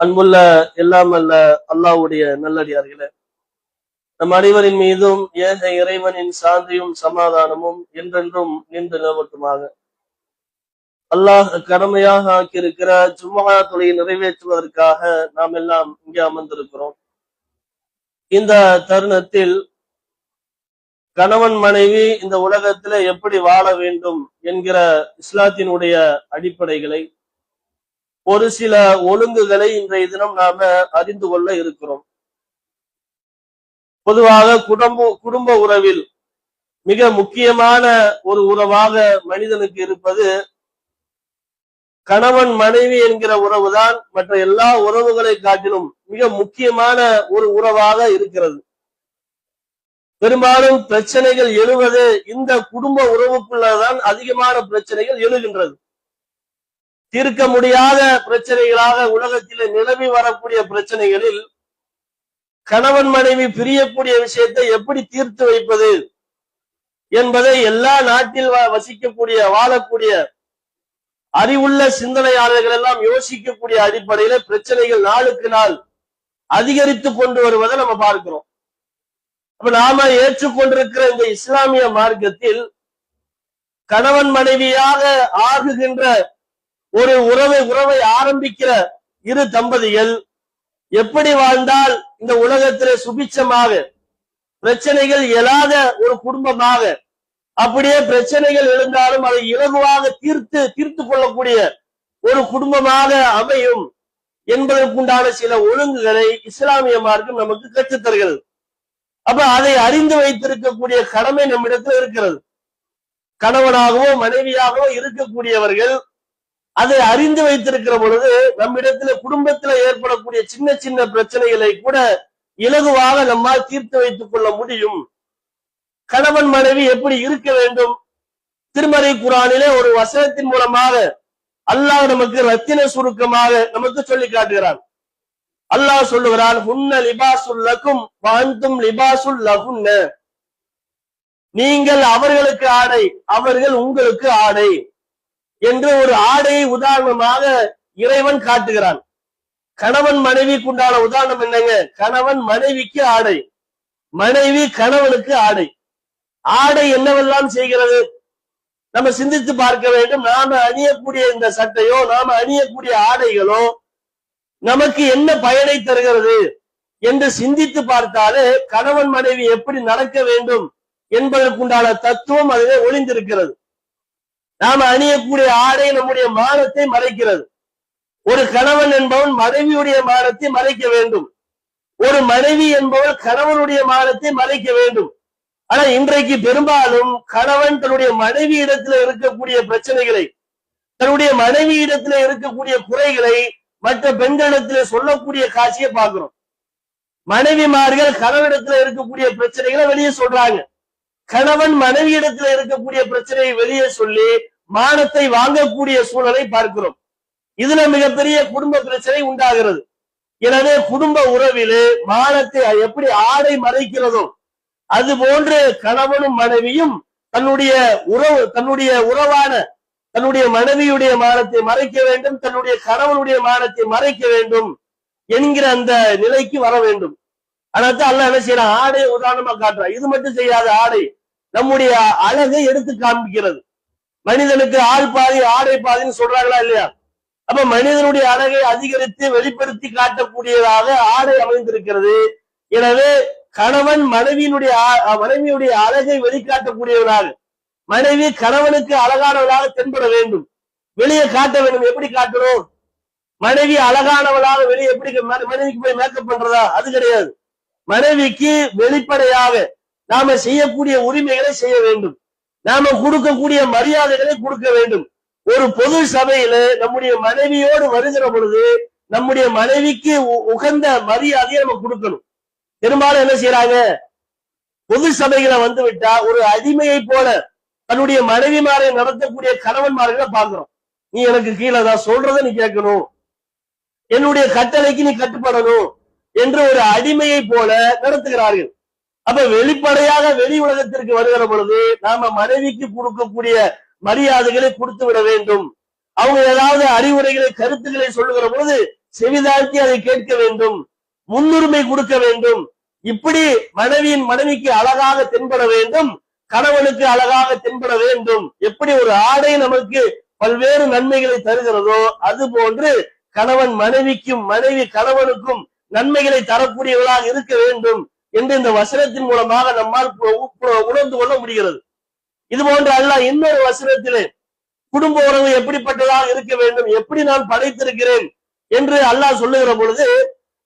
அன்புள்ள எல்லாம் அல்ல அல்லாவுடைய நல்லடியார்களே. நம் அனைவரின் மீதும் ஏக இறைவனின் சாந்தியும் சமாதானமும் என்றென்றும் நின்று நிலவட்டுமாக. அல்லாஹ் கடமையாக ஆக்கியிருக்கிற ஜும்மா தொழிலை நிறைவேற்றுவதற்காக நாம் எல்லாம் இங்கே அமர்ந்திருக்கிறோம். இந்த தருணத்தில் கணவன் மனைவி இந்த உலகத்துல எப்படி வாழ வேண்டும் என்கிற இஸ்லாத்தினுடைய அடிப்படைகளை ஒரு சில ஒழுங்குகளை இன்றைய தினம் நாம அறிந்து கொள்ள இருக்கிறோம். பொதுவாக குடும்ப குடும்ப உறவில் மிக முக்கியமான ஒரு உறவாக மனிதனுக்கு இருப்பது கணவன் மனைவி என்கிற உறவுதான். மற்ற எல்லா உறவுகளை காட்டிலும் மிக முக்கியமான ஒரு உறவாக இருக்கிறது. பெரும்பாலும் பிரச்சனைகள் எழுவது இந்த குடும்ப உறவுக்குள்ளதான் அதிகமான பிரச்சனைகள் எழுகின்றது. தீர்க்க முடியாத பிரச்சனைகளாக உலகத்தில் நிலவி வரக்கூடிய பிரச்சனைகளில் கணவன் மனைவி பிரியக்கூடிய விஷயத்தை எப்படி தீர்த்து வைப்பது என்பதை எல்லா நாட்டில் வ- வசிக்கக்கூடிய வாழக்கூடிய அறிவுள்ள சிந்தனையாளர்கள் எல்லாம் யோசிக்கக்கூடிய அடிப்படையில பிரச்சனைகள் நாளுக்கு நாள் அதிகரித்து கொண்டு வருவதை நம்ம பார்க்கிறோம். அப்ப நாம ஏற்றுக்கொண்டிருக்கிற இந்த இஸ்லாமிய மார்க்கத்தில் கணவன் மனைவியாக ஆகுகின்ற ஒரு உறவை உறவை ஆரம்பிக்கிற இரு தம்பதிகள் எப்படி வாழ்ந்தால் இந்த உலகத்திலே சுபிச்சமாக பிரச்சனைகள் எழாத ஒரு குடும்பமாக அப்படியே பிரச்சனைகள் எழுந்தாலும் அதை இலகுவாக தீர்த்து தீர்த்து கொள்ளக்கூடிய ஒரு குடும்பமாக அமையும் என்பதற்குண்டான சில ஒழுங்குகளை இஸ்லாமிய மார்க்கம் நமக்கு கற்றுத்தருகிறது அப்ப அதை அறிந்து வைத்திருக்கக்கூடிய கடமை நம்மிடத்தில் இருக்கிறது. கணவனாகவோ மனைவியாகவோ இருக்கக்கூடியவர்கள் அதை அறிந்து வைத்திருக்கிற பொழுது நம்மிடத்துல குடும்பத்துல ஏற்படக்கூடிய சின்ன சின்ன பிரச்சனைகளை கூட இலகுவாக நம்மால் தீர்த்து வைத்துக் கொள்ள முடியும். கணவன் மனைவி எப்படி இருக்க வேண்டும்? திருமறை குரானிலே ஒரு வசனத்தின் மூலமாக அல்லாஹ் நமக்கு ரத்தின சுருக்கமாக நமக்கு சொல்லி காட்டுகிறான். அல்லாஹ் சொல்லுகிறான் ஹுன்ன லிபாசுல் லக்கும் லிபாசுல் லகுன்ன. நீங்கள் அவர்களுக்கு ஆடை அவர்கள் உங்களுக்கு ஆடை. என்று ஒரு ஆடையை உதாரணமாக இறைவன் காட்டுகிறான். கணவன் மனைவிக்கு உண்டான உதாரணம் என்னங்க? கணவன் மனைவிக்கு ஆடை. மனைவி கணவனுக்கு ஆடை. ஆடை என்னவெல்லாம் செய்கிறது? நம்ம சிந்தித்து பார்க்க வேண்டும். நாம அணியக்கூடிய இந்த சட்டையோ நாம அணியக்கூடிய ஆடைகளோ நமக்கு என்ன பயனை தருகிறது என்று சிந்தித்து பார்த்தாலே கணவன் மனைவி எப்படி நடக்க வேண்டும் என்பதற்குண்டான தத்துவம் அதிலே ஒளிந்திருக்கிறது. நாம அணியக்கூடிய ஆடை நம்முடைய மானத்தை மறைக்கிறது. ஒரு கணவன் என்பவன் மனைவியுடைய மானத்தை மறைக்க வேண்டும். ஒரு மனைவி என்பவள் கணவனுடைய மானத்தை மறைக்க வேண்டும். ஆனா இன்றைக்கு பெரும்பாலும் கணவன் தன்னுடைய மனைவி இடத்துல இருக்கக்கூடிய பிரச்சனைகளை தன்னுடைய மனைவி இடத்துல இருக்கக்கூடிய குறைகளை மற்ற பெண்களிடத்துல சொல்லக்கூடிய காட்சியை பார்க்கிறோம். மனைவிமார்கள் கணவனிடத்துல இருக்கக்கூடிய பிரச்சனைகளை வெளியே சொல்றாங்க. கணவன் மனைவி இடத்துல இருக்கக்கூடிய பிரச்சனையை வெளியே சொல்லி மானத்தை வாங்கக்கூடிய சூழலை பார்க்கிறோம். இதுல மிகப்பெரிய குடும்ப பிரச்சனை உண்டாகிறது. எனவே குடும்ப உறவிலே மானத்தை எப்படி ஆடை மறைக்கிறதோ அது போன்று கணவனும் மனைவியும் தன்னுடைய உறவு தன்னுடைய உறவான தன்னுடைய மனைவியுடைய மானத்தை மறைக்க வேண்டும் தன்னுடைய கணவனுடைய மானத்தை மறைக்க வேண்டும் என்கிற அந்த நிலைக்கு வர வேண்டும். அதாவது அல்லாஹ் என்ன செய்யறான்? ஆடையை உதாரணமா காட்டுறான். இது மட்டும் செய்யாத ஆடை நம்முடைய அழகை எடுத்து காண்பிக்கிறது. மனிதனுக்கு ஆள் பாதி ஆடை பாதின்னு சொல்றாங்களா இல்லையா? அப்ப மனிதனுடைய அழகை அதிகரித்து வெளிப்படுத்தி காட்டக்கூடியதாக ஆடை அமைந்திருக்கிறது. எனவே கணவன் மனைவியினுடைய மனைவியுடைய அழகை வெளிக்காட்டக்கூடியவனாக மனைவி கணவனுக்கு அழகானவளாக தென்பட வேண்டும். வெளியே காட்ட வேண்டும். எப்படி காட்டணும்? மனைவி அழகானவளாக வெளியே எப்படி மனைவிக்கு போய் மேக்கப் பண்றதா? அது கிடையாது. மனைவிக்கு வெளிப்படையாக நாம செய்யக்கூடிய உரிமைகளை செய்ய வேண்டும். நாம கொடுக்கக்கூடிய மரியாதைகளை கொடுக்க வேண்டும். ஒரு பொது சபையில நம்முடைய மனைவியோடு வருகிற பொழுது நம்முடைய மனைவிக்கு உ- உகந்த மரியாதையை நம்ம கொடுக்கணும். பெரும்பாலும் என்ன செய்யறாங்க பொது சபைகளை வந்து விட்டா ஒரு அடிமையை போல தன்னுடைய மனைவிமாரை நடத்தக்கூடிய கணவன்மார்களை பாக்குறோம் நீ எனக்கு கீழே தான் சொல்றதை நீ கேட்கணும். என்னுடைய கட்டளைக்கு நீ கட்டுப்படணும். என்று ஒரு அடிமையை போல நடத்துகிறார்கள். அப்ப வெளிப்படையாக வெளி உலகத்திற்கு வருகிற பொழுது நாம மனைவிக்கு கொடுக்கக்கூடிய மரியாதைகளை கொடுத்து விட வேண்டும். அவங்க ஏதாவது அறிவுரைகளை கருத்துக்களை சொல்லுகிற பொழுது செவிதாழ்த்தி அதை கேட்க வேண்டும். முன்னுரிமை கொடுக்க வேண்டும். இப்படி மனைவியின் மனைவிக்கு அழகாக தென்பட வேண்டும். கணவனுக்கு அழகாக தென்பட வேண்டும். எப்படி ஒரு ஆடை நமக்கு பல்வேறு நன்மைகளை தருகிறதோ அது போன்று கணவன் மனைவிக்கும் மனைவி கணவனுக்கும் நன்மைகளை தரக்கூடியவர்களாக இருக்க வேண்டும் என்று இந்த வசனத்தின் மூலமாக நம்மால் உணர்ந்து கொள்ள முடிகிறது. இது போன்ற அல்ல இன்னொரு வசனத்திலே குடும்ப உறவு எப்படிப்பட்டதாக இருக்க வேண்டும் எப்படி நான் படைத்திருக்கிறேன் என்று அல்லாஹ் சொல்லுகிற பொழுது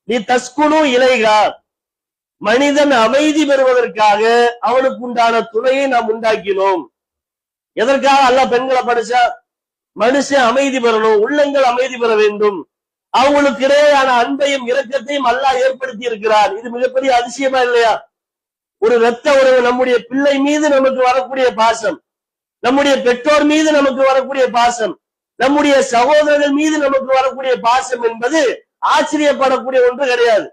நீ தஸ்குனு இலைகா மனிதன் அமைதி பெறுவதற்காக அவனுக்கு உண்டான துணையை நாம் உண்டாக்கினோம். எதற்காக அல்லாஹ் பெண்களை படிச்சா? மனுஷன் அமைதி பெறணும் உள்ளங்கள் அமைதி பெற வேண்டும். அவங்களுக்கு இடையேயான அன்பையும் இரக்கத்தையும் அல்லாஹ் ஏற்படுத்தி இருக்கிறார். இது மிகப்பெரிய அதிசயமா இல்லையா? ஒரு இரத்த உறவு நம்முடைய பிள்ளை மீது நமக்கு வரக்கூடிய பாசம் நம்முடைய பெற்றோர் மீது நமக்கு வரக்கூடிய பாசம் நம்முடைய சகோதரர்கள் மீது நமக்கு வரக்கூடிய பாசம் என்பது ஆச்சரியப்படக்கூடிய ஒன்று கிடையாது.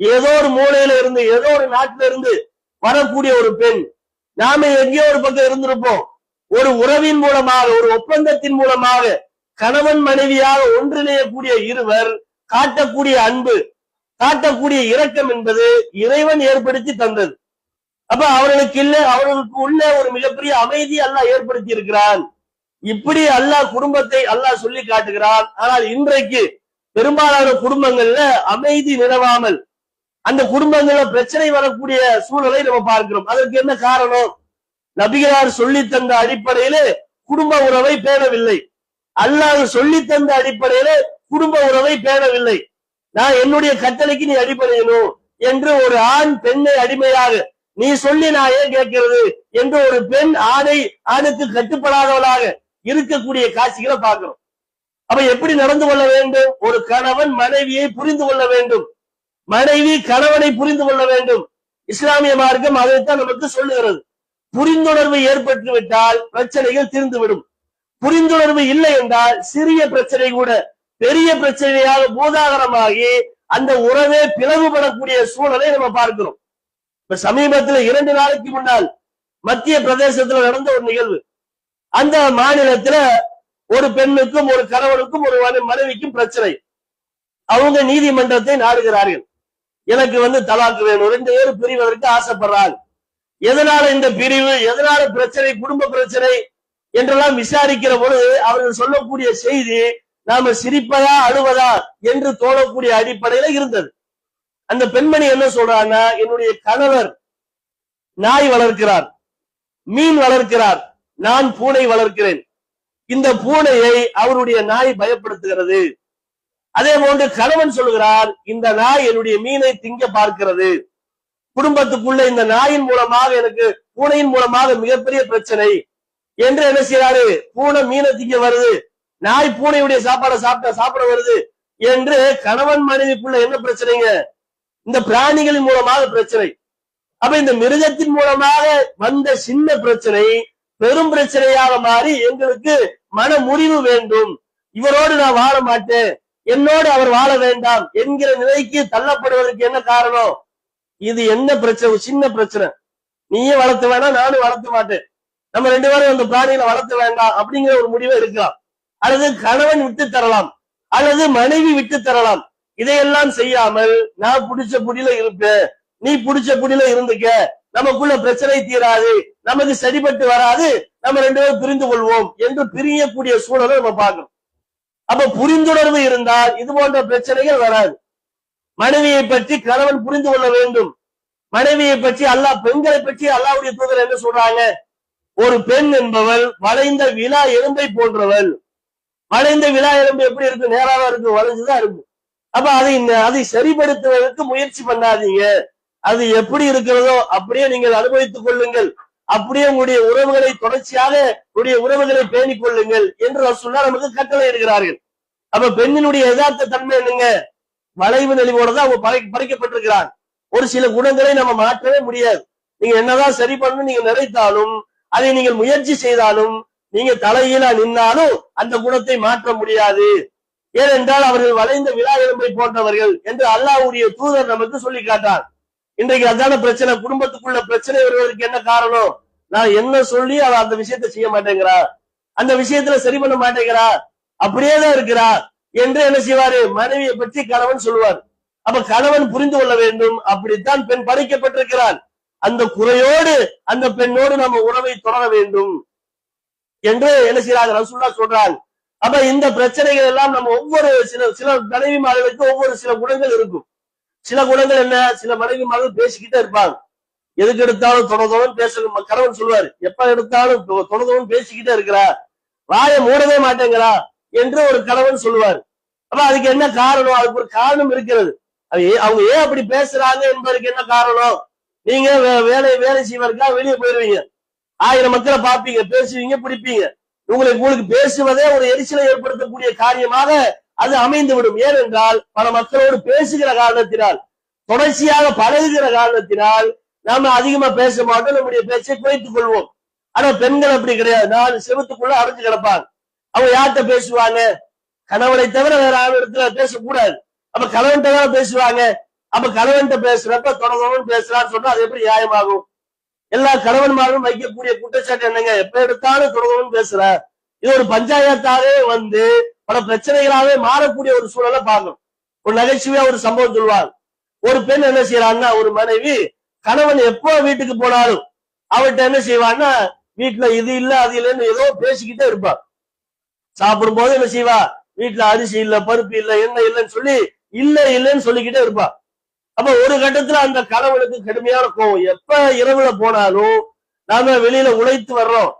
ஏதோ ஒரு மூலையில இருந்து ஏதோ ஒரு நாட்டில இருந்து வரக்கூடிய ஒரு பெண் நாம எங்கேயோ ஒரு பக்கம் இருந்திருப்போம். ஒரு உறவின் மூலமாக ஒரு ஒப்பந்தத்தின் மூலமாக கணவன் மனைவியாக ஒன்றிணையக்கூடிய இருவர் காட்டக்கூடிய அன்பு காட்டக்கூடிய இரக்கம் என்பது இறைவன் ஏற்படுத்தி தந்தது. அப்ப அவர்களுக்கு இல்ல அவர்களுக்கு உள்ள ஒரு மிகப்பெரிய அமைதி அல்லாஹ் ஏற்படுத்தி இருக்கிறான். இப்படி அல்லாஹ் குடும்பத்தை அல்லாஹ் சொல்லி காட்டுகிறான். ஆனால் இன்றைக்கு பெரும்பாலான குடும்பங்கள்ல அமைதி நிலவாமல் அந்த குடும்பங்கள்ல பிரச்சனை வரக்கூடிய சூழலை நம்ம பார்க்கிறோம். அதற்கு என்ன காரணம்? நபிகளார் சொல்லி தந்த அடிப்படையில குடும்ப உறவை பேணவில்லை. அல்லாஹ் சொல்லி தந்த அடிப்படையில குடும்ப உறவை பேணவில்லை. நான் என்னுடைய கட்டளைக்கு நீ அடிப்படையணும் என்று ஒரு ஆண் பெண்ணை அடிமையாக நீ சொல்லி நான் ஏன் கேட்கிறது என்று ஒரு பெண் ஆணை ஆணுக்கு கட்டுப்படாதவளாக இருக்கக்கூடிய காட்சிகளை பார்க்கிறோம். அப்ப எப்படி நடந்து கொள்ள வேண்டும்? ஒரு கணவன் மனைவியை புரிந்து கொள்ள வேண்டும். மனைவி கணவனை புரிந்து கொள்ள வேண்டும். இஸ்லாமிய மார்க்கம் அதைத்தான் நமக்கு சொல்லுகிறது. புரிந்துணர்வு ஏற்பட்டு விட்டால் பிரச்சனைகள் தீர்ந்துவிடும். புரிந்துணர்வு இல்லை என்றால் சிறிய பிரச்சனை கூட பெரிய பிரச்சனையாக பூதாகரமாகி அந்த உறவே பிளவுபடக்கூடிய சூழலை நம்ம பார்க்கிறோம். இப்ப சமீபத்துல இரண்டு நாளைக்கு முன்னால் மத்திய பிரதேசத்துல நடந்த ஒரு நிகழ்வு. அந்த மாநிலத்துல ஒரு பெண்ணுக்கும் ஒரு கணவனுக்கும் ஒரு மனைவிக்கும் பிரச்சனை. அவங்க நீதிமன்றத்தை நாடுகிறார்கள். எனக்கு வந்து தலாக்கு வேணும். ரெண்டு பேரும் பிரிவதற்கு ஆசைப்படுறாங்க. எதனால இந்த பிரிவு? எதனால பிரச்சனை? குடும்ப பிரச்சனை? என்றெல்லாம் விசாரிக்கிற பொழுது அவர்கள் சொல்லக்கூடிய செய்தி நாம சிரிப்பதா அழுவதா என்று தோழக்கூடிய அடிப்படையில இருந்தது. அந்த பெண்மணி என்ன சொல்றான்னா என்னுடைய கணவர் நாய் வளர்க்கிறார் மீன் வளர்க்கிறார் நான் பூனை வளர்க்கிறேன். இந்த பூனையை அவருடைய நாய் பயப்படுத்துகிறது. அதே போன்று கணவன் சொல்கிறார் இந்த நாய் என்னுடைய மீனை திங்க பார்க்கிறது. குடும்பத்துக்குள்ள இந்த நாயின் மூலமாக எனக்கு பூனையின் மூலமாக மிகப்பெரிய பிரச்சனை. என்று என்ன செய்யறாரு பூனை மீனை திங்க வருது. நாய் பூனையுடைய சாப்பாடை சாப்பிட்ட சாப்பிட வருது என்று கணவன் மனைவிக்குள்ள என்ன பிரச்சனைங்க? இந்த பிராணிகளின் மூலமாக பிரச்சனை. அப்ப இந்த மிருகத்தின் மூலமாக வந்த சின்ன பிரச்சனை பெரும் பிரச்சனையாக மாறி எங்களுக்கு மன முறிவு வேண்டும். இவரோடு நான் வாழ மாட்டேன். என்னோடு அவர் வாழ வேண்டாம் என்கிற நிலைக்கு தள்ளப்படுவதற்கு என்ன காரணம்? இது என்ன பிரச்சனை? சின்ன பிரச்சனை. நீயும் வளர்த்து வேணா நானும் வளர்த்த மாட்டேன். நம்ம ரெண்டு பேரும் அந்த பிராணிகளை வளர்த்த வேண்டாம் அப்படிங்கிற ஒரு முடிவு இருக்கலாம். அல்லது கணவன் விட்டு தரலாம். அல்லது மனைவி விட்டு தரலாம். இதையெல்லாம் செய்யாமல் நான் புடிச்ச புடியில இருப்பேன் நீ புடிச்ச புடியில இருந்துக்க நமக்குள்ள பிரச்சனை தீராது நமக்கு சரிபட்டு வராது நம்ம ரெண்டு பேரும் பிரிந்து கொள்வோம் என்று பிரியக்கூடிய சூழலை நம்ம பார்க்கணும். அப்ப புரிந்துணர்வு இருந்தால் இது போன்ற பிரச்சனைகள் வராது. மனைவியை பற்றி கணவன் புரிந்து கொள்ள வேண்டும். மனைவியை பற்றி அல்லாஹ் பெண்களை பற்றி அல்லாவுடைய தூதர் என்ன சொல்றாங்க? ஒரு பெண் என்பவள் வளைந்த விழா எலும்பை போன்றவள். வளைந்த விழா எலும்பு எப்படி இருக்கு? நேராவா இருக்கு? வளைஞ்சுதான் இருக்கு. அப்ப அதை அதை சரிப்படுத்துவதற்கு முயற்சி பண்ணாதீங்க. அது எப்படி இருக்கிறதோ அப்படியே நீங்கள் அனுபவித்துக் கொள்ளுங்கள். அப்படியே உங்களுடைய உறவுகளை தொடர்ச்சியாக உங்களுடைய உறவுகளை பேணிக் கொள்ளுங்கள் என்று ரசூலுல்லாஹ் நமக்கு கட்டளை இருக்கிறார்கள் அப்ப பெண்ணினுடைய யதார்த்த தன்மை என்னங்க? வளைவு நெளிவோட தான் அவங்க பறை படைக்கப்பட்டிருக்கிறார் ஒரு சில குணங்களை நம்ம மாற்றவே முடியாது. நீங்க என்னதான் சரி பண்ணணும் நீங்க நினைத்தாலும் அதை நீங்கள் முயற்சி செய்தாலும் நீங்க தலைகீழா நின்னாலும் அந்த குணத்தை மாற்ற முடியாது. ஏனென்றால் அவர்கள் வளைந்த விழா எலும்பை போன்றவர்கள் என்று அல்லாஹ்வுடைய தூதர் நமக்கு சொல்லி காட்டார். இன்றைக்கு அதான பிரச்சனை குடும்பத்துக்குள்ள பிரச்சனை வருவதற்கு என்ன காரணம்? நான் என்ன சொல்லி அவ அந்த விஷயத்தை செய்ய மாட்டேங்கிறா அந்த விஷயத்துல சரி பண்ண மாட்டேங்கிறா அப்படியே தான் இருக்கிறா என்று என்ன செய்வாரு? மனைவியை பற்றி கணவன் சொல்லுவார். அப்ப கணவன் புரிந்து கொள்ள வேண்டும். அப்படித்தான் பெண் படைக்கப்பட்டிருக்கிறான் அந்த குறையோடு அந்த பெண்ணோடு நம்ம உறவை தொடர வேண்டும். என்று என்ன செய்யறாங்க ரசூல்லா சொல்றாங்க அப்ப இந்த பிரச்சனைகள் எல்லாம் நம்ம ஒவ்வொரு சில சில மனைவி மனைவிமார்களுக்கு ஒவ்வொரு சில குணங்கள் இருக்கும். சில குணங்கள் என்ன? சில மனைவி மனைவிமார்கள் பேசிக்கிட்டே இருப்பாங்க. எதுக்கு எடுத்தாலும் தொடர்ந்தவன் பேசணும் கணவன் சொல்லுவாரு. எப்ப எடுத்தாலும் தொடர்ந்தவன் பேசிக்கிட்டே இருக்கிறா. வாயை மூடவே மாட்டேங்கிறா என்று ஒரு கணவன் சொல்லுவார். அப்ப அதுக்கு என்ன காரணம்? அதுக்கு ஒரு காரணம் இருக்கிறது. அது ஏ- அவங்க ஏன் அப்படி பேசுறாங்க என்பதற்கு என்ன காரணம்? நீங்க வே- வேலை வேலை செய்வதற்காக வெளியே போயிருவீங்க. ஆயிரம் மக்களை பார்ப்பீங்க பேசுவீங்க பிடிப்பீங்க. உங்களுக்கு உங்களுக்கு பேசுவதே ஒரு எரிச்சலை ஏற்படுத்தக்கூடிய காரியமாக அது அமைந்து விடும் ஏனென்றால் பல மக்களோடு பேசுகிற காரணத்தினால் தொடர்ச்சியாக பழகுகிற காரணத்தினால் நாம அதிகமா பேச மாட்டோம் நம்முடைய பேச்சை குறைத்துக் கொள்வோம். ஆனா பெண்கள் அப்படி கிடையாது. நாலு செவத்துக்குள்ள அடைஞ்சு கிடப்பாங்க. அவங்க யார்கிட்ட பேசுவாங்க? கணவனை தவிர வேற ஆள் இடத்துல பேசக்கூடாது. அப்ப கணவன் தவிர பேசுவாங்க? அப்ப கணவன்கிட்ட பேசுறப்ப தொடங்கணும்னு பேசுறான்னு சொன்னா அது எப்படி நியாயமாகும்? எல்லா கணவன்மாரும் வைக்கக்கூடிய குற்றச்சாட்டு என்னங்க? எப்ப எடுத்தாலும் தொடங்கணும்னு பேசுற. இது ஒரு பஞ்சாயத்தாவே வந்து பல பிரச்சனைகளாவே மாறக்கூடிய ஒரு சூழலை பார்க்கணும் ஒரு நகைச்சுவையா ஒரு சம்பவம் சொல்லுவாங்க ஒரு பெண் என்ன செய்யறான்னா ஒரு மனைவி கணவன் எப்போ வீட்டுக்கு போனாலும் அவர்கிட்ட என்ன செய்வான்னா வீட்டுல இது இல்ல அது இல்லைன்னு ஏதோ பேசிக்கிட்டே இருப்பான் சாப்பிடும் போது என்ன செய்வா? வீட்டுல அரிசி இல்ல பருப்பு இல்ல என்ன இல்லைன்னு சொல்லி இல்ல இல்லைன்னு சொல்லிக்கிட்டே இருப்பான் அப்ப ஒரு கட்டத்துல அந்த கணவனுக்கு கடுமையான கோவம். எப்ப இரவுல போனாலும் நாம வெளியில உழைத்து வர்றோம்.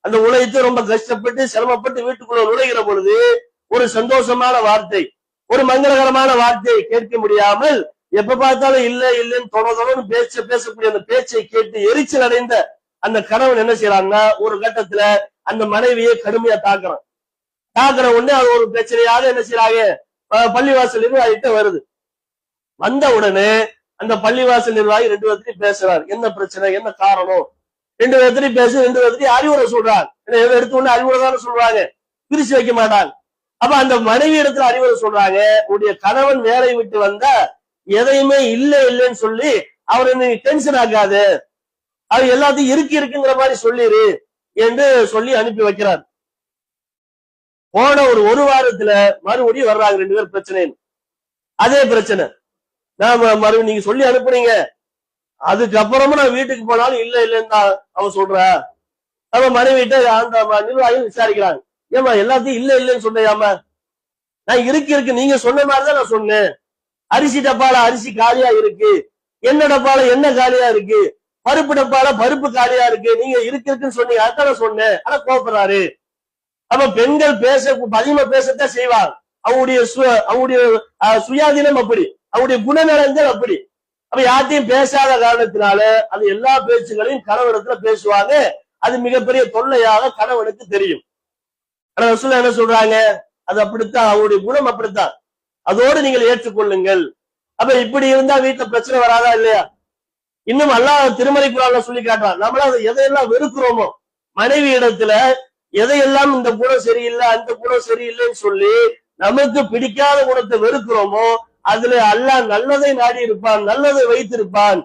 அந்த உழைத்து ரொம்ப கஷ்டப்பட்டு சிரமப்பட்டு வீட்டுக்குள்ள நுழைகிற பொழுது ஒரு சந்தோஷமான வார்த்தை ஒரு மங்களகரமான வார்த்தையை கேட்க முடியாமல் எப்ப பார்த்தாலும் இல்ல இல்லைன்னு தொடர்ந்து பேச்ச பேசக்கூடிய அந்த பேச்சை கேட்டு எரிச்சல் அடைந்த அந்த கணவன் என்ன செய்யறாங்கன்னா ஒரு கட்டத்துல அந்த மனைவியை கடுமையா தாக்குறான். தாக்குற உடனே அது ஒரு பிரச்சனையாக என்ன செய்யறாங்க அஹ் பள்ளிவாசல் வருது. வந்த உடனே அந்த பள்ளிவாசல் நிர்வாகி ரெண்டு பேர்த்தையும் பேசுறாரு. என்ன பிரச்சனை? என்ன காரணம்? ரெண்டு பேர்த்தையும் பேசி ரெண்டு பேர்த்தையும் அறிவுரை சொல்றாங்க என்ன எதை எடுத்த உடனே அறிவுரை தானே சொல்றாங்க. பிரிச்சு வைக்க மாட்டாங்க அப்ப அந்த மனைவி இடத்துல அறிவுரை சொல்றாங்க. உடைய கணவன் வேலையை விட்டு வந்தா எதையுமே இல்ல இல்லைன்னு சொல்லி அவரை நீ டென்ஷன் ஆகாது அவர் எல்லாத்தையும் இருக்கு இருக்குங்கிற மாதிரி சொல்லிரு என்று சொல்லி அனுப்பி வைக்கிறார். போன ஒரு ஒரு வாரத்துல மறுபடியும் வர்றாங்க ரெண்டு பேர் பிரச்சனை அதே பிரச்சனை. நான் மறுபடியும் நீங்க சொல்லி அனுப்புனீங்க. அதுக்கப்புறமா நான் வீட்டுக்கு போனாலும் இல்ல இல்லைன்னு தான் அவன் சொல்ற. அவன் மனைவிட்ட அந்த ம- விசாரிக்கிறாங்க. ஏமா எல்லாத்தையும் இல்ல இல்லைன்னு சொன்னையாமா நான் இருக்கு இருக்கு. நீங்க சொன்ன மாதிரிதான் நான் சொன்னேன். அரிசி டப்பால அரிசி காலியா இருக்கு. என்ன டப்பால என்ன காலியா இருக்கு. பருப்பு டப்பால பருப்பு காலியா இருக்கு. நீங்க இருக்கு இருக்குன்னு சொன்னீங்க. அதான் சொன்னேன். ஆனா கோபப்படுறாரு அப்ப பெண்கள் பேச அதிகமா பேசத்தான் செய்வாங்க. அவங்களுடைய சு- அவங்களுடைய சுயாதீனம் அப்படி. அவருடைய குணநலன்கள் அப்படி. அப்ப யார்ட்டையும் பேசாத காரணத்தினால அது எல்லா பேச்சுகளையும் கணவனத்துல பேசுவாங்க. அது மிகப்பெரிய தொல்லையாக கணவனுக்கு தெரியும். ஆனா ரசூலுல்லாஹ் என்ன சொல்றாங்க? அது அப்படித்தான் அவருடைய குணம் அப்படித்தான். அதோடு நீங்கள் ஏற்றுக்கொள்ளுங்கள். அப்ப இப்படி இருந்தா வீட்டுல பிரச்சனை வராதா இல்லையா? இன்னும் அல்லாஹ் திருமலை குரான்ல சொல்லி காட்டுறான். நம்மள அதை எதையெல்லாம் வெறுக்கிறோமோ மனைவி இடத்துல எதையெல்லாம் இந்த குணம் சரியில்லை அந்த குணம் சரியில்லைன்னு சொல்லி நமக்கு பிடிக்காத குணத்தை வெறுக்கிறோமோ அதுல அல்லாஹ் நல்லதை நாடி இருப்பான் நல்லதை வைத்திருப்பான்.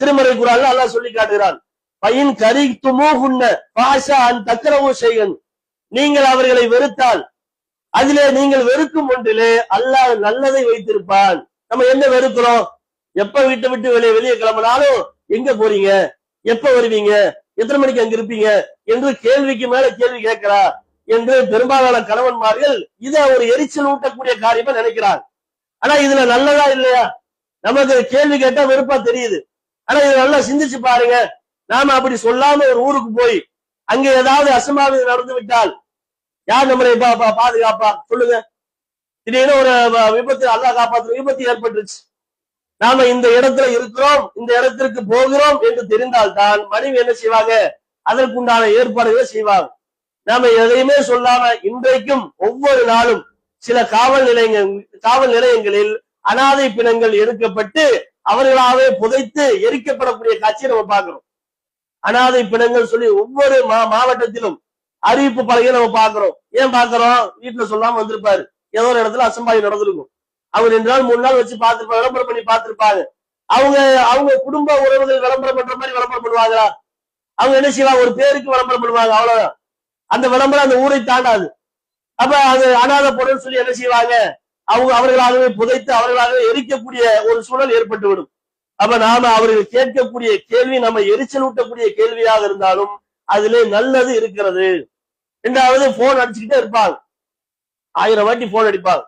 திருமறை குரான் அல்லாஹ் சொல்லி காட்டுகிறான். பையன் கரித்துமோ உன்ன பாஷா அன் தக்கரவோ நீங்கள் அவர்களை வெறுத்தால் அதிலே நீங்கள் வெறுக்கும் ஒன்றிலே அல்லாஹ் நல்லதை வைத்திருப்பான். நம்ம என்ன வெறுக்கிறோம்? எப்ப வீட்டை விட்டு வெளியே வெளியே கிளம்பினாலும் எங்க போறீங்க? எப்ப வருவீங்க? எத்தனை மணிக்கு அங்க இருப்பீங்க? என்று கேள்விக்கு மேல கேள்வி கேட்கிறா என்று பெரும்பாலான கணவன்மார்கள் இத ஒரு எரிச்சல் ஊட்டக்கூடிய காரியமா நினைக்கிறான் ஆனா இதுல நல்லதா இல்லையா? நமக்கு கேள்வி கேட்டா வெறுப்பா தெரியுது. ஆனா இதை நல்லா சிந்திச்சு பாருங்க. நாம அப்படி சொல்லாம ஒரு ஊருக்கு போய் அங்க ஏதாவது அசம்பாவிதம் நடந்து விட்டால் யார் நம்மளை பாதுகாப்பா? சொல்லுங்க. திடீர்னு ஒரு விபத்து அல்லாஹ் காப்பாற்ற விபத்து ஏற்பட்டுருச்சு. நாம இந்த இடத்துல இருக்கிறோம் இந்த இடத்திற்கு போகிறோம் என்று தெரிந்தால்தான் மனைவி என்ன செய்வாங்க? அதற்குண்டான ஏற்பாடுகளை செய்வாங்க. நாம எதையுமே சொல்லாம இன்றைக்கும் ஒவ்வொரு நாளும் சில காவல் நிலையங்கள் காவல் நிலையங்களில் அனாதை பிணங்கள் எடுக்கப்பட்டு அவர்களாவே புதைத்து எரிக்கப்படக்கூடிய காட்சியை நம்ம பார்க்கிறோம். அனாதை பிணங்கள் சொல்லி ஒவ்வொரு மா- மாவட்டத்திலும் அறிவிப்பு பலகையை நம்ம பார்க்கிறோம். ஏன் பார்க்கிறோம்? வீட்டுல சொல்லாம வந்திருப்பாரு. ஏதோ ஒரு இடத்துல அசம்பாவி நடந்திருக்கும். அவங்க ரெண்டு நாள் மூணு நாள் வச்சு பார்த்திருப்பாங்க விளம்பரம் பண்ணி பார்த்திருப்பாங்க. அவங்க அவங்க குடும்ப உறவுகள் விளம்பரம் பண்ற மாதிரி விளம்பரம் பண்ணுவாங்களா? அவங்க என்ன செய்வாங்க? ஒரு பேருக்கு விளம்பரம் பண்ணுவாங்க அவ்வளவுதான். அந்த விளம்பரம் அந்த ஊரை தாண்டாது. அப்ப அது அனாதை பொருள் சொல்லி என்ன செய்வாங்க? அவங்க அவர்களாகவே புதைத்து அவர்களாகவே எரிக்கக்கூடிய ஒரு சூழல் ஏற்பட்டுவிடும். அப்ப நாம அவர்கள் கேட்கக்கூடிய கேள்வி நம்ம எரிச்சல் ஊட்டக்கூடிய கேள்வியாக இருந்தாலும் அதிலே நல்லது இருக்கிறது. ரெண்டாவது போன் அடிச்சுக்கிட்டே இருப்பாங்க. ஆயிரம் வாட்டி போன் அடிப்பாங்க.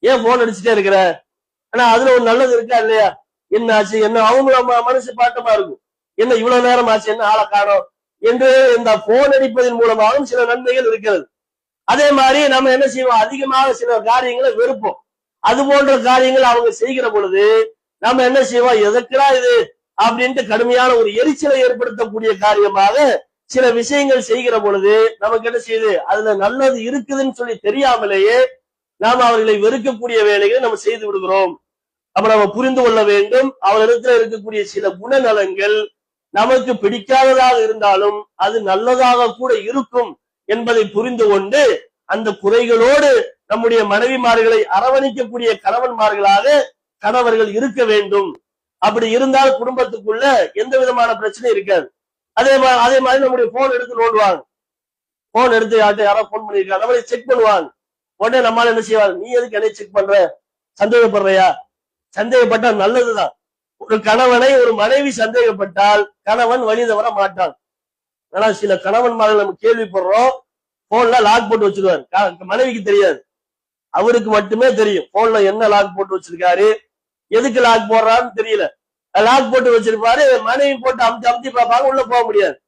ஏன் போன் அடிச்சுட்டே இருக்கிற? ஆனா அதுல ஒரு நல்லது இருக்கா இல்லையா? என்ன ஆச்சு? என்ன? அவங்களும் மனசு பாட்டமா இருக்கும். என்ன இவ்வளவு நேரம் ஆச்சு? என்ன ஆளை காணோம்? என்று இந்த போன் அடிப்பதன் மூலமாகவும் சில நன்மைகள் இருக்கிறது. அதே மாதிரி நம்ம என்ன செய்வோம்? அதிகமாக சில காரியங்களை வெறுப்போம். அது போன்ற காரியங்கள் அவங்க செய்கிற பொழுது நம்ம என்ன செய்வோம்? எதற்குடா இது? அப்படின்ட்டு கடுமையான ஒரு எரிச்சலை ஏற்படுத்தக்கூடிய காரியமாக சில விஷயங்கள் செய்கிற பொழுது நமக்கு என்ன செய்யுது? அதுல நல்லது இருக்குதுன்னு சொல்லி தெரியாமலேயே நாம் அவர்களை வெறுக்கக்கூடிய வேலைகளை நம்ம செய்து விடுகிறோம். அப்ப நம்ம புரிந்து கொள்ள வேண்டும். அவரிடத்துல இருக்கக்கூடிய சில குணநலங்கள் நமக்கு பிடிக்காததாக இருந்தாலும் அது நல்லதாக கூட இருக்கும். என்பதை புரிந்து கொண்டு அந்த குறைகளோடு நம்முடைய மனைவிமார்களை அரவணைக்கக்கூடிய கணவன்மார்களாக கணவர்கள் இருக்க வேண்டும். அப்படி இருந்தால் குடும்பத்துக்குள்ள எந்த விதமான பிரச்சனையும் இருக்காது. அதே மாதிரி அதே மாதிரி நம்முடைய போன் எடுத்து நோண்டுவாங்க. போன் எடுத்து யார்கிட்ட யாரோ போன் பண்ணிருக்காங்க நம்மளை செக் பண்ணுவாங்க. உடனே நம்மளால என்ன செய்வாங்க? நீ எதுக்கு என்ன செக் பண்ற? சந்தேகப்படுறியா? சந்தேகப்பட்டா நல்லதுதான். ஒரு கணவனை ஒரு மனைவி சந்தேகப்பட்டால் கணவன் வழி தவற மாட்டான். ஆனா சில கணவன்மார்கள் நம்ம கேள்விப்படுறோம் போன்ல லாக் போட்டு வச்சிருவாரு. மனைவிக்கு தெரியாது. அவருக்கு மட்டுமே தெரியும் போன்ல என்ன லாக் போட்டு வச்சிருக்காரு எதுக்கு லாக் போடுறான்னு தெரியல. லாக் போட்டு வச்சிருப்பாரு மனைவி போட்டு அமுத்தி அமுத்தி பார்ப்பாங்க உள்ள போக முடியாது.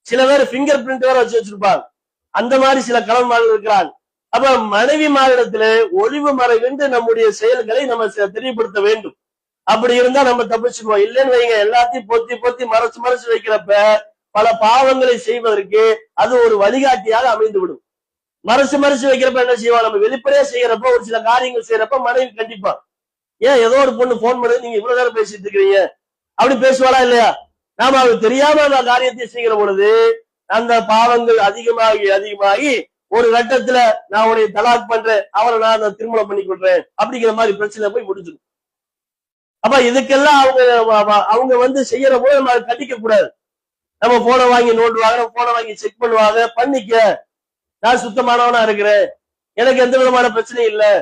சில பேர் பிங்கர் பிரிண்ட் வேற வச்சு வச்சிருப்பாங்க. அந்த மாதிரி சில கணவன்மார்கள் இருக்கிறாங்க. அப்ப மனைவி மாநிலத்துல ஒளிவு மறைவென்று நம்முடைய செயல்களை நம்ம செ- தெரியப்படுத்த வேண்டும். அப்படி இருந்தா நம்ம தப்பிச்சுக்குவோம். இல்லைன்னு வைங்க எல்லாத்தையும் பொத்தி பொத்தி மறைச்சு மறைச்சு வைக்கிறப்ப பல பாவங்களை செய்வதற்கு அது ஒரு வழிகாட்டியாக அமைந்து விடும் மறைச்சு மறைச்சு வைக்கிறப்ப என்ன செய்வோம்? நம்ம வெளிப்படையா செய்யறப்ப ஒரு சில காரியங்கள் செய்யறப்ப மனைவி கண்டிப்பா ஏன் ஏதோ ஒரு பொண்ணு போன் பண்ணி நீங்க இவ்வளவு நேரம் பேசிட்டு இருக்கிறீங்க? அப்படி பேசுவாளா இல்லையா? நாம அவளுக்கு தெரியாம அந்த காரியத்தை செய்கிற பொழுது அந்த பாவங்கள் அதிகமாகி அதிகமாகி ஒரு கட்டத்துல நான் உடைய தலாக் பண்றேன் அவரை நான் அதை திருமணம் பண்ணி கொள்றேன் அப்படிங்கிற மாதிரி பிரச்சனை போய் முடிஞ்சிடும். அப்ப இதுக்கெல்லாம் அவங்க அவங்க வந்து செய்யற போது நம்ம கண்டிக்க கூடாது. நம்ம போனை வாங்கி நோண்டுவாங்க நம்ம போனை வாங்கி செக் பண்ணுவாங்க. பண்ணிக்க. நான் சுத்தமானவனா இருக்கிறேன். எனக்கு எந்த விதமான பிரச்சனையும் இல்லை.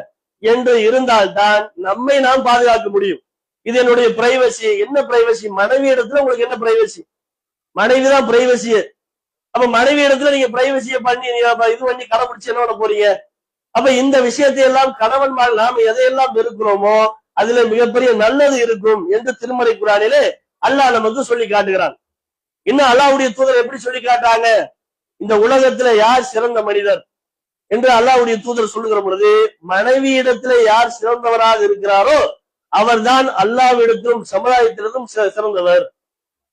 என்று இருந்தால்தான் நம்மை நாம் பாதுகாக்க முடியும். இது என்னுடைய பிரைவசி என்ன பிரைவசி மனைவி இடத்துல உங்களுக்கு என்ன பிரைவசி மனைவி தான் பிரைவசி அப்ப மனைவி இடத்துல நீங்க பிரைவசியை பண்ணி நீ இது பண்ணி கடைபிடிச்சு என்ன பண்ண போறீங்க? அப்ப இந்த விஷயத்தை எல்லாம் கணவன் நாம் எதையெல்லாம் இருக்கிறோமோ அதுல மிகப்பெரிய நல்லது இருக்கும் என்று திருமலை குரானிலே அல்லாஹ் நமக்கு சொல்லி காட்டுகிறான். இன்னும் அல்லாவுடைய தூதர் எப்படி சொல்லி காட்டாங்க இந்த உலகத்துல யார் சிறந்த மனிதர்? என்று அல்லாவுடைய தூதர் சொல்லுகிற பொழுது மனைவியிடத்துல யார் சிறந்தவராக இருக்கிறாரோ அவர்தான் அல்லாவிடத்திலும் சமுதாயத்திலும் சிறந்தவர்.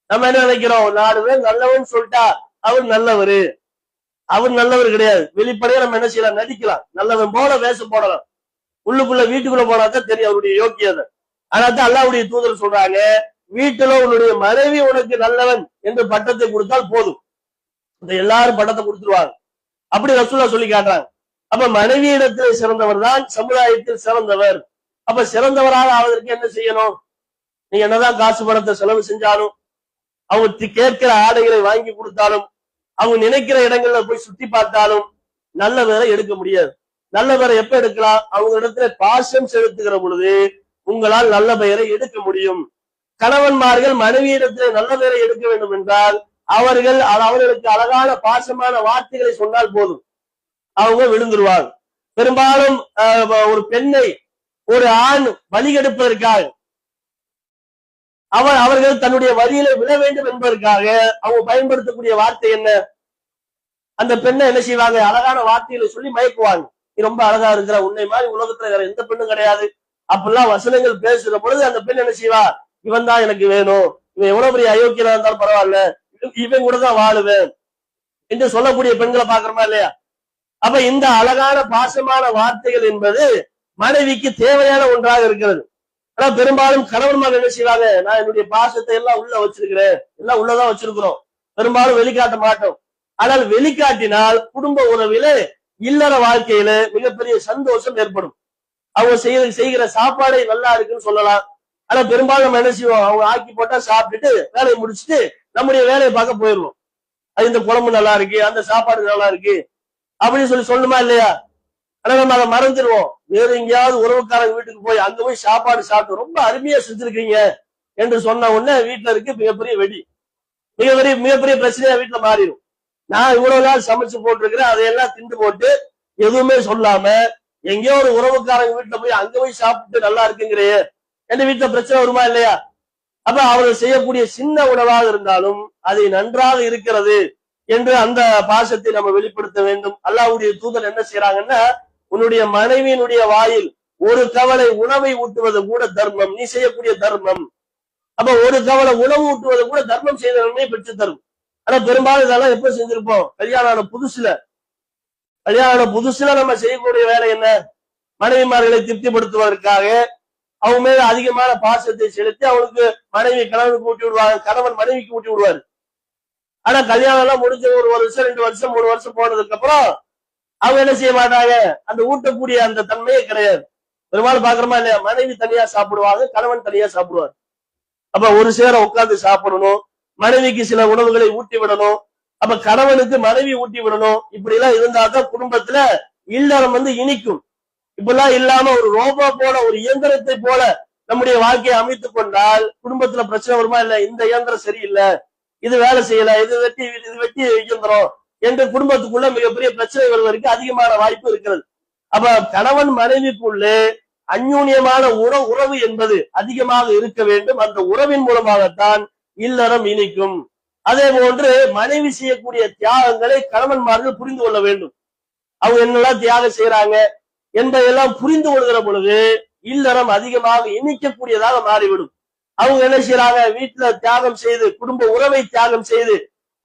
நம்ம என்ன நினைக்கிறோம்? நாலு பேர் நல்லவன் சொல்லிட்டா அவர் நல்லவரு. அவர் நல்லவர் கிடையாது. வெளிப்படையா நம்ம என்ன செய்யலாம்? நடிக்கலாம். நல்லவன் போல வேஷம் போடலாம். உள்ளுக்குள்ள வீட்டுக்குள்ள போனாதான் தெரியும் அவருடைய யோக்கியதை. ஆனா தான் அல்லாவுடைய தூதர் சொல்றாங்க வீட்டுல உன்னுடைய மனைவி உனக்கு நல்லவன் என்று பட்டத்தை கொடுத்தால் போதும். இந்த எல்லாரும் பட்டத்தை கொடுத்துருவாங்க. அப்படி ரசூலா சொல்லி காட்டுறாங்க. அப்ப மனைவியிடத்தில் சிறந்தவர் தான் சமுதாயத்தில் சிறந்தவர். அப்ப சிறந்தவராக ஆவதற்கு என்ன செய்யணும்? நீ என்னதான் காசு பணத்தை செலவு செஞ்சாலும் அவங்க கேட்கிற ஆடைகளை வாங்கி கொடுத்தாலும் அவங்க நினைக்கிற இடங்கள்ல போய் சுத்தி பார்த்தாலும் நல்ல பேரை எடுக்க முடியாது. நல்ல பெயரை எப்ப எடுக்கலாம்? அவங்க இடத்துல பாசம் செலுத்துகிற பொழுது உங்களால் நல்ல பெயரை எடுக்க முடியும். கணவன்மார்கள் மனைவியிடத்துல நல்ல நிலை எடுக்க வேண்டும் என்றால் அவர்கள் அவர்களுக்கு அழகான பாசமான வார்த்தைகளை சொன்னால் போதும். அவங்க விழுந்துருவாங்க. பெரும்பாலும் ஒரு பெண்ணை ஒரு ஆண் வழிகெடுப்பதற்காக அவர் அவர்கள் தன்னுடைய வழியில விழ வேண்டும் என்பதற்காக அவங்க பயன்படுத்தக்கூடிய வார்த்தை என்ன? அந்த பெண்ணை என்ன செய்வாங்க? அழகான வார்த்தைகளை சொல்லி மயக்குவாங்க. நீ ரொம்ப அழகா இருக்கிற உன்னை மாதிரி உலகத்துல வேற எந்த பெண்ணும் கிடையாது. அப்படிலாம் வசனங்கள் பேசுற பொழுது அந்த பெண் என்ன செய்வா? இவன் தான் எனக்கு வேணும். இவன் எவ்வளவு பெரிய அயோக்கியனா இருந்தாலும் பரவாயில்ல. இவன் இவன் கூட தான் வாழுவேன். என்று சொல்லக்கூடிய பெண்களை பாக்குறோமா இல்லையா? அப்ப இந்த அழகான பாசமான வார்த்தைகள் என்பது மனைவிக்கு தேவையான ஒன்றாக இருக்கிறது. ஆனா பெரும்பாலும் கணவன்மார் என்ன செய்வாங்க? நான் என்னுடைய பாசத்தை எல்லாம் உள்ள வச்சிருக்கிறேன். எல்லாம் உள்ளதான் வச்சிருக்கிறோம். பெரும்பாலும் வெளிக்காட்ட மாட்டோம். ஆனால் வெளிக்காட்டினால் குடும்ப உறவில இல்லற வாழ்க்கையில மிகப்பெரிய சந்தோஷம் ஏற்படும். அவங்க செய்யற செய்கிற சாப்பாடே நல்லா இருக்குன்னு சொல்லலாம். ஆனா பெரும்பாலும் நம்ம என்ன செய்வோம்? அவங்க ஆக்கி போட்டா சாப்பிட்டுட்டு வேலையை முடிச்சுட்டு நம்முடைய வேலையை பார்க்க போயிடுவோம். அது இந்த குழம்பு நல்லா இருக்கு அந்த சாப்பாடு நல்லா இருக்கு அப்படின்னு சொல்லி சொல்லணுமா இல்லையா? ஆனா நம்ம அதை மறந்துடுவோம். வேற எங்கேயாவது உறவுக்காரங்க வீட்டுக்கு போய் அங்க போய் சாப்பாடு சாப்பிட்டு ரொம்ப அருமையா செஞ்சிருக்கீங்க என்று சொன்ன உடனே வீட்டுல இருக்கு மிகப்பெரிய வெடி. மிகப்பெரிய மிகப்பெரிய பிரச்சனையா வீட்டுல மாறிடும். நான் இவ்வளவு நாள் சமைச்சு போட்டிருக்கிறேன் அதையெல்லாம் திண்டு போட்டு எதுவுமே சொல்லாம எங்கேயோ ஒரு உறவுக்காரங்க வீட்டுல போய் அங்க போய் சாப்பிட்டு நல்லா இருக்குங்கிறே என் வீட்டுல பிரச்சனை வருமா இல்லையா? அப்ப அவர்கள் செய்யக்கூடிய சின்ன உணவாக இருந்தாலும் அது நன்றாக இருக்கிறது என்று அந்த பாசத்தை நம்ம வெளிப்படுத்த வேண்டும். அல்லாவுடைய தூதர் என்ன செய்யறாங்கன்னா உன்னுடைய மனைவியினுடைய வாயில் ஒரு கவலை உணவை ஊட்டுவது கூட தர்மம் நீ செய்யக்கூடிய தர்மம். அப்ப ஒரு கவலை உணவு ஊட்டுவது கூட தர்மம் செய்த நன்மையை பெற்று தரும். ஆனா பெரும்பாலும் இதெல்லாம் எப்ப செஞ்சிருப்போம்? கல்யாணம் ஆன புதுசுல. கல்யாணம் புதுசுல நம்ம செய்யக்கூடிய வேலை என்ன? மனைவிமார்களை திருப்திப்படுத்துவதற்காக அவங்க மேல அதிகமான பாசத்தை செலுத்தி அவனுக்கு மனைவி கணவனுக்கு ஊட்டி விடுவாங்க. கணவன் மனைவிக்கு ஊட்டி விடுவாரு. ஆனா கல்யாணம் எல்லாம் முடிஞ்ச ஒரு வருஷம் ரெண்டு வருஷம் மூணு வருஷம் போனதுக்கு அப்புறம் அவங்க என்ன செய்ய மாட்டாங்க? அந்த ஊட்டக்கூடிய அந்த தன்மையே கிடையாது. பெரும்பாலும் பாக்குறமா இல்லையா? மனைவி தனியா சாப்பிடுவாங்க கணவன் தனியா சாப்பிடுவார். அப்ப ஒரு சேர உட்கார்ந்து சாப்பிடணும். மனைவிக்கு சில உணவுகளை ஊட்டி விடணும். அப்ப கணவனுக்கு மனைவி ஊட்டி விடணும். இப்படி எல்லாம் இருந்தாதான் குடும்பத்துல இல்லறம் வந்து இனிக்கும். இப்பெல்லாம் இல்லாம ஒரு ரோபோ போல ஒரு இயந்திரத்தை போல நம்முடைய வாழ்க்கையை அமைத்துக் கொண்டால் குடும்பத்துல பிரச்சனை வருமா இல்ல இந்த இயந்திரம் சரியில்லை இது வேலை செய்யல இது வெட்டி இது வெட்டி இயந்திரம் என்று குடும்பத்துக்குள்ள மிகப்பெரிய பிரச்சனை வருவதற்கு அதிகமான வாய்ப்பு இருக்கிறது. அப்ப கணவன் மனைவிக்குள்ளே அந்யூன்யமான உற உறவு என்பது அதிகமாக இருக்க வேண்டும். அந்த உறவின் மூலமாகத்தான் இல்லறம் இனிக்கும். அதே போன்று மனைவி செய்யக்கூடிய தியாகங்களை கணவன்மார்கள் புரிந்து கொள்ள வேண்டும். அவங்க என்னெல்லாம் தியாகம் செய்யறாங்க என்பதையெல்லாம் புரிந்து கொள்கிற பொழுது இல்லறம் அதிகமாக இணைக்கக்கூடியதாக மாறிவிடும். அவங்க என்ன செய்யறாங்க? வீட்டுல தியாகம் செய்து குடும்ப உறவை தியாகம் செய்து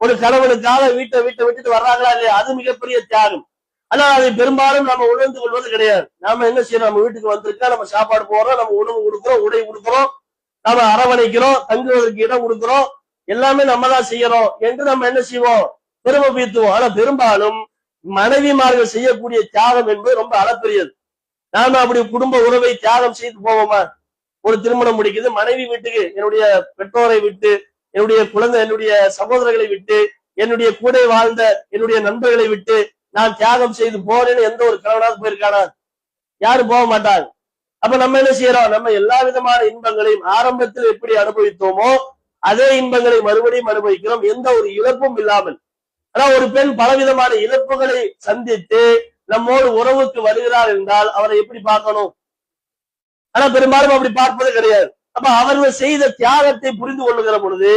ஒரு கணவனுக்காக வீட்டை வீட்டை விட்டுட்டு வர்றாங்களா இல்லையா? அது மிகப்பெரிய தியாகம். ஆனா அதை பெரும்பாலும் நம்ம உணர்ந்து கொள்வது கிடையாது. நாம என்ன செய்யறோம்? நம்ம வீட்டுக்கு வந்திருக்கா நம்ம சாப்பாடு போடுறோம் நம்ம உணவு கொடுக்குறோம் உடை கொடுக்குறோம் நாம அரவணைக்கிறோம் தங்குவதற்கு இடம் கொடுக்குறோம் எல்லாமே நம்ம தான் செய்யறோம் என்று நம்ம என்ன செய்வோம்? பெருமை பீத்துவோம். ஆனா பெரும்பாலும் மனைவிமார்கள் செய்யக்கூடிய தியாகம் என்பது ரொம்ப அளப்பெரியது. நாம அப்படி குடும்ப உறவை தியாகம் செய்து போவோமா? ஒரு திருமணம் முடிக்குது மனைவி வீட்டுக்கு என்னுடைய பெற்றோரை விட்டு என்னுடைய குழந்தை என்னுடைய சகோதரர்களை விட்டு என்னுடைய கூட வாழ்ந்த என்னுடைய நண்பர்களை விட்டு நான் தியாகம் செய்து போறேன்னு எந்த ஒரு கணவனாவது போயிருக்கானா? யாரும் போக மாட்டாங்க. அப்ப நம்ம என்ன செய்யறோம்? நம்ம எல்லா விதமான இன்பங்களையும் ஆரம்பத்தில் எப்படி அனுபவித்தோமோ அதே இன்பங்களை மறுபடியும் அனுபவிக்கிறோம். எந்த ஒரு இழப்பும் இல்லாமல். ஆனா ஒரு பெண் பலவிதமான இழப்புகளை சந்தித்து நம்மோடு உறவுக்கு வருகிறார் என்றால் அவரை எப்படி பார்க்கணும்? ஆனா பெரும்பாலும் அப்படி பார்ப்பது கிடையாது. அப்ப அவர்கள் செய்த தியாகத்தை புரிந்து கொள்ளுகிற பொழுது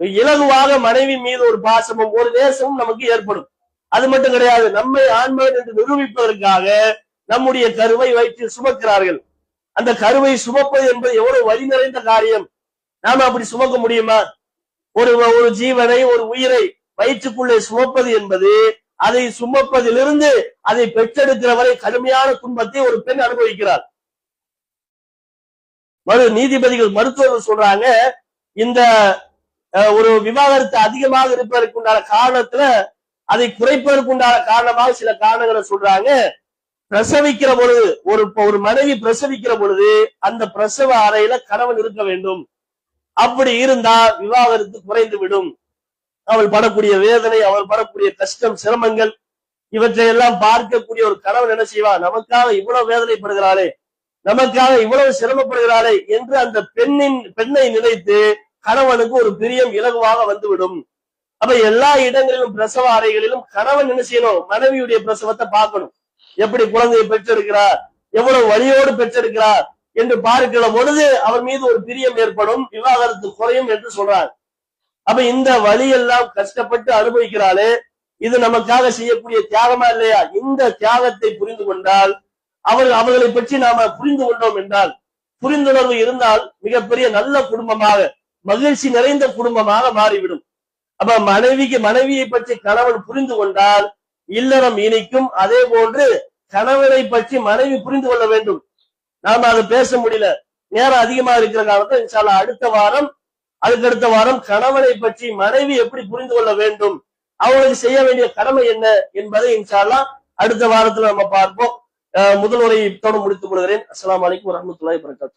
இலகுவாக மனைவி மீது ஒரு பாசமும் ஒரு நேசமும் நமக்கு ஏற்படும். அது மட்டும் கிடையாது நம்மை ஆண்மகன் என்று நிரூபிப்பதற்காக நம்முடைய கருவை வயிற்றில் சுமக்கிறார்கள். அந்த கருவை சுமப்பது என்பது எவ்வளவு வழி நிறைந்த காரியம். நாம அப்படி சுமக்க முடியுமா? ஒரு ஒரு ஜீவனை ஒரு உயிரை வயிற்றுக்குள்ளே சுமப்பது என்பது அதை சுமப்பதிலிருந்து அதை பெற்றெடுக்கிற வரை கடுமையான துன்பத்தை ஒரு பெண் அனுபவிக்கிறார் மறு நீதிபதிகள் மருத்துவர்கள் சொல்றாங்க இந்த ஒரு விவாகரத்து அதிகமாக இருப்பதற்கு உண்டான காரணத்துல அதை குறைப்பதற்கு உண்டான காரணமாக சில காரணங்களை சொல்றாங்க. பிரசவிக்கிற பொழுது ஒரு ஒரு மனைவி பிரசவிக்கிற பொழுது அந்த பிரசவ அறையில கணவன் இருக்க வேண்டும். அப்படி இருந்தா விவாகரத்து குறைந்து விடும் அவள் படக்கூடிய வேதனை அவள் படக்கூடிய கஷ்டம் சிரமங்கள் இவற்றை எல்லாம் பார்க்கக்கூடிய ஒரு கணவன் என்ன செய்வா? நமக்காக இவ்வளவு வேதனைப்படுகிறாளே நமக்காக இவ்வளவு சிரமப்படுகிறாளே என்று அந்த பெண்ணின் பெண்ணை நினைத்து கணவனுக்கு ஒரு பிரியம் இலகுவாக வந்துவிடும். அப்ப எல்லா இடங்களிலும் பிரசவ அறைகளிலும் கணவன் என்ன செய்யணும்? மனைவியுடைய பிரசவத்தை பார்க்கணும். எப்படி குழந்தையை பெற்றிருக்கிறார்? எவ்வளவு வழியோடு பெற்றிருக்கிறார்? என்று பார்க்கிற பொழுது அவர் மீது ஒரு பிரியம் ஏற்படும் விவாகரத்து குறையும் என்று சொல்றார் அப்ப இந்த வழியெல்லாம் கஷ்டப்பட்டு அனுபவிக்கிறாளே இது நமக்காக செய்யக்கூடிய தியாகமா இல்லையா? இந்த தியாகத்தை புரிந்து கொண்டால் அவர் அவர்களை பற்றி நாம புரிந்து கொண்டோம் என்றால் புரிந்துணர்வு இருந்தால் மிகப்பெரிய நல்ல குடும்பமாக மகிழ்ச்சி நிறைந்த குடும்பமாக மாறிவிடும். அப்ப மனைவிக்கு மனைவியை பற்றி கணவன் புரிந்து கொண்டால் இல்லறம் இனிக்கும். அதே போன்று கணவனை பற்றி மனைவி புரிந்து கொள்ள வேண்டும். நாம அதை பேச முடியல. நேரம் அதிகமா இருக்கிற காலத்துல இன்ஷால்லா அடுத்த வாரம் அதுக்கு அடுத்த வாரம் கணவனை பற்றி மனைவி எப்படி புரிந்து கொள்ள வேண்டும்? அவங்களுக்கு செய்ய வேண்டிய கடமை என்ன என்பதை இன்ஷால்லா அடுத்த வாரத்துல நம்ம பார்ப்போம். முதல் உரை இத்தோடு முடித்துக் கொள்கிறேன். அஸ்லாம் வலைக்கம் வரஹ்மத்துல்லாஹி வரகாத்து